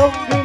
Don't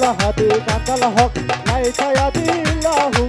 কাঙ্গাল হাতে কাঙ্গাল হক নাই ছায়া দিল্লাহু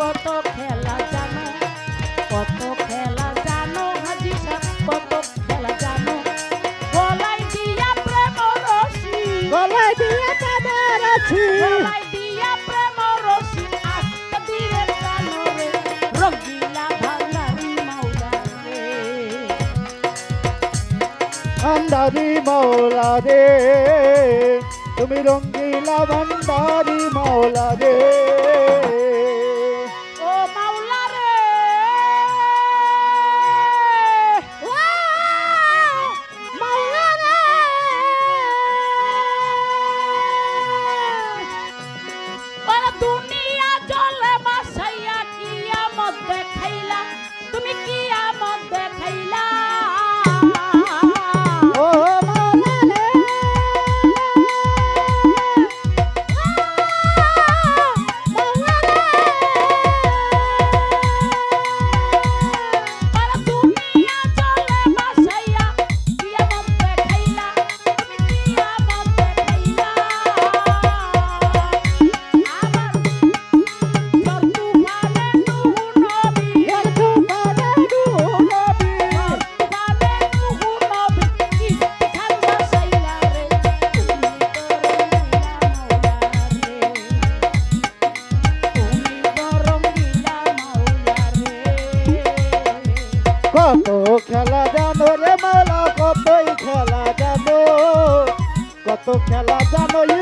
কত খেলা জানো? কত খেলা জানো হাজি সাহেব? কত খেলা জানো? গলায় দিয়া প্রেম রসি গলায় দিয়া প্রেম রসি গলায় দিয়া প্রেম রসি আস্ত দিয়ে জানো রে রঙ্গিলা ভান্ডারি মাওলা রে। ভান্ডারি মাওলা রে তুমি রঙ্গিলা ভান্ডারি মাওলা রে। তুমি কত খেলা জানো রে